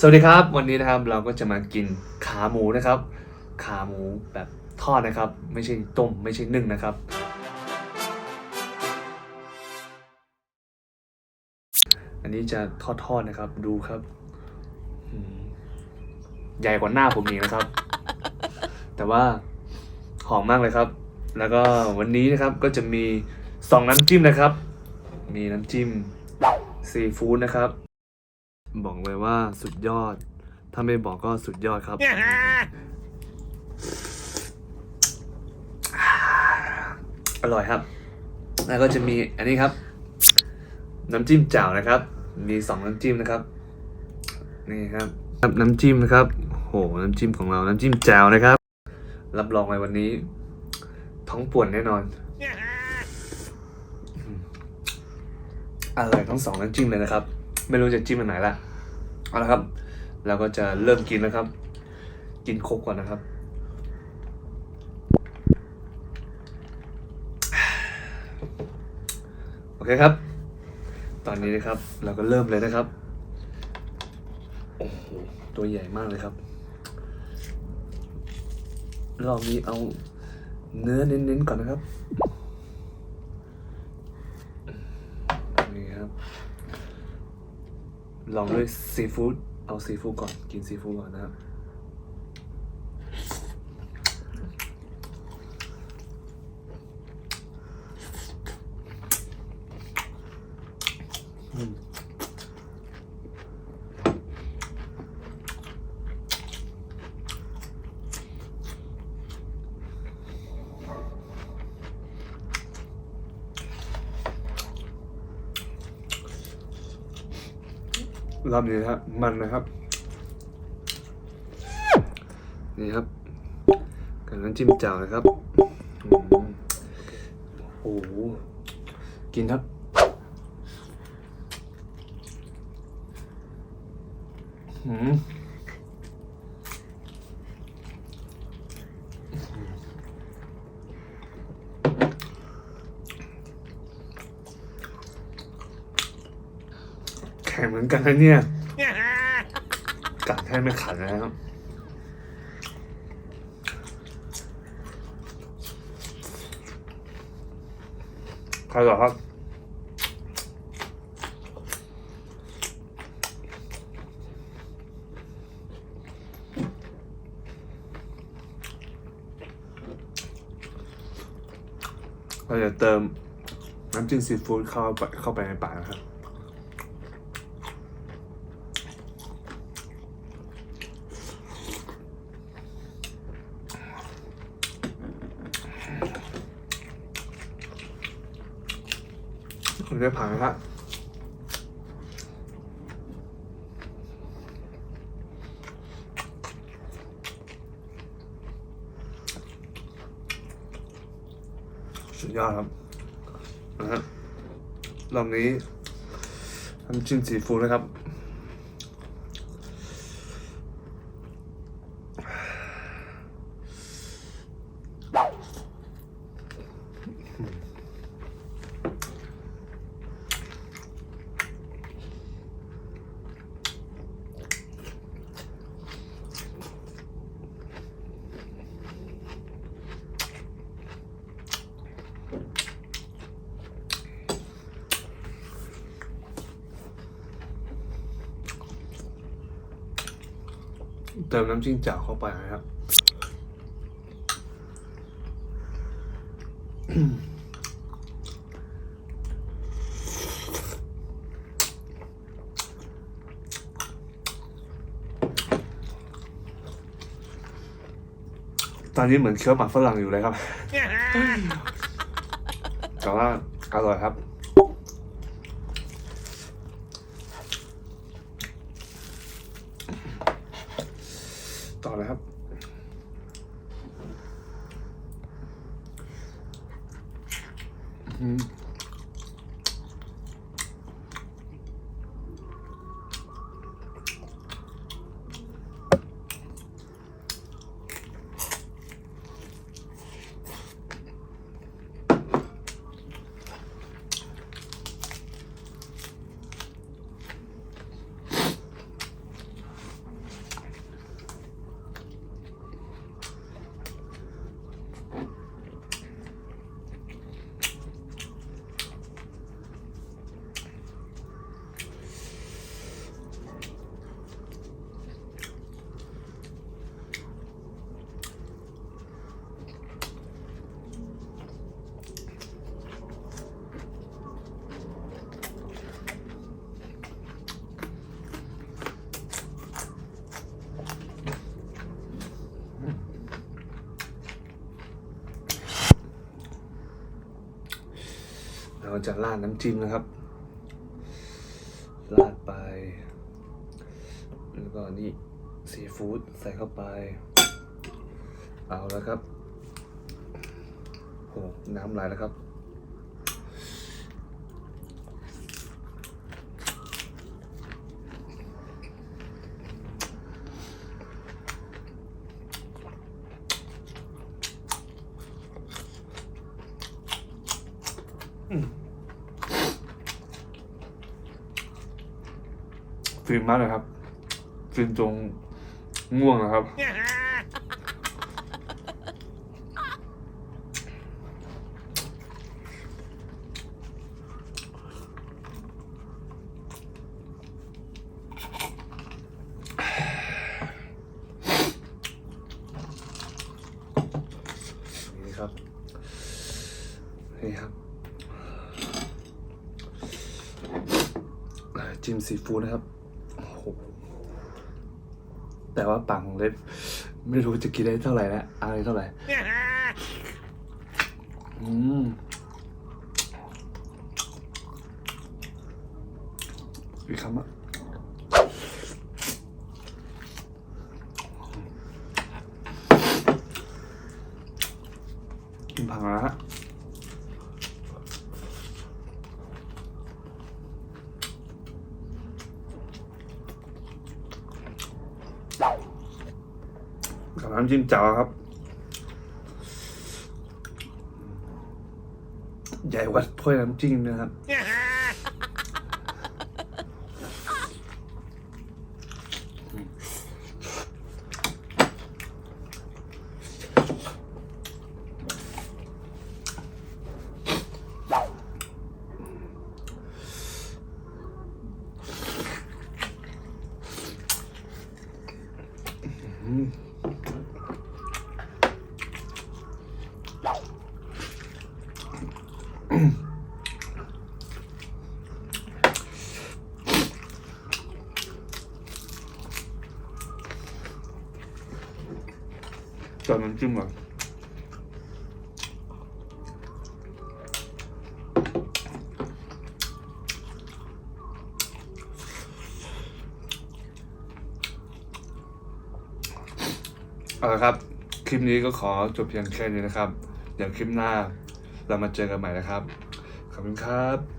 สวัสดีครับ วันนี้นะครับเราก็จะมากินขาหมูนะครับ ขาหมูแบบทอดนะครับ ไม่ใช่ต้มไม่ใช่นึ่งนะครับ อันนี้จะทอดทอดๆนะครับดูครับอืมใหญ่กว่าหน้าผมอีกนะครับ แต่ว่าหอมมากเลยครับ แล้วก็วันนี้นะครับก็จะมีสองน้ำจิ้มนะครับ มีน้ำจิ้มซีฟู้ดนะครับ บอกเลยว่าสุดยอด ถ้าไม่บอกก็สุดยอดครับ อร่อยครับ แล้วก็จะมีอันนี้ครับ น้ำจิ้มแจ่วนะครับ มีสองน้ำจิ้มนะครับ นี่ครับครับ น้ำจิ้มนะครับ โห น้ำจิ้มของเรา น้ำจิ้มแจ่วนะครับ รับรองเลยวันนี้ ท้องป่วนแน่นอนอร่อยทั้งสองน้ำจิ้มเลยนะครับ ไม่รู้จะจิ้มอันไหนละ เอาละครับเราก็จะเริ่มกินแล้วครับ กินโคกก่อนนะครับ โอเคครับ ตอนนี้นะครับ เราก็เริ่มเลยนะครับโอ้โหตัวใหญ่มากเลยครับรอบนี้เอาเนื้อเน้นๆก่อนนะครับ นี่ครับ ลองด้วยซีฟู้ดเอาซีฟู้ดก่อนกินซีฟู้ดก่อนนะครับ รอบนี้นะครับมันนะครับ นี่ครับกับน้ำจิ้มจ่วนะครับโอ้โหกินครับอืม ข็งเหมือนกันนะเนี่ยกัดให้ไม่ขัดนะครับใครหรอครับเราจะเติมน้ำจิ้มซีฟู้ดเข้าไปเข้าไปในปากนะครับ คุณได้ผ่านไหมครับสุดยอดครับนะฮะรอบนี้น้ำจิ้มซีฟู้ดนะครับ เติมน้ำจิ้มแจ่วเข้าไปนะครับตอนนี้เหมือนเคี้ยวหมากฝรั่งอยู่เลยครับ แต่ว่าอร่อยครับ ต่อเลยครับอืม เราจะราดน้ำจิ้มนะครับราดไป แล้วก็นี่ซีฟู้ดใส่เข้าไป เอาแล้วครับโอ้น้ำไหลแล้วครับอืม ฟินมมาเลยครับฟินจงง่วงนะครับ นี่ครับ นี่ครับ จิ้มซีฟู้ดนะครับ โหแต่ว่าปังของเล็บไม่รู้จะกินได้เท่าไหร่แล้วอะไรเท่าไหร่ อืมอีกคำอะ กินผังแล้วฮะ กับ น้ำจิ้มจ๋าครับ ใหญ่กว่าถ้วยน้ำจิ้มนะครับ จอนน้ำจิ้มก่อนเอาละครับ คลิปนี้ก็ขอจบเพียงแค่นี้นะครับ เดี๋ยวคลิปหน้าเรามาเจอกันใหม่นะครับ ขอบคุณครับ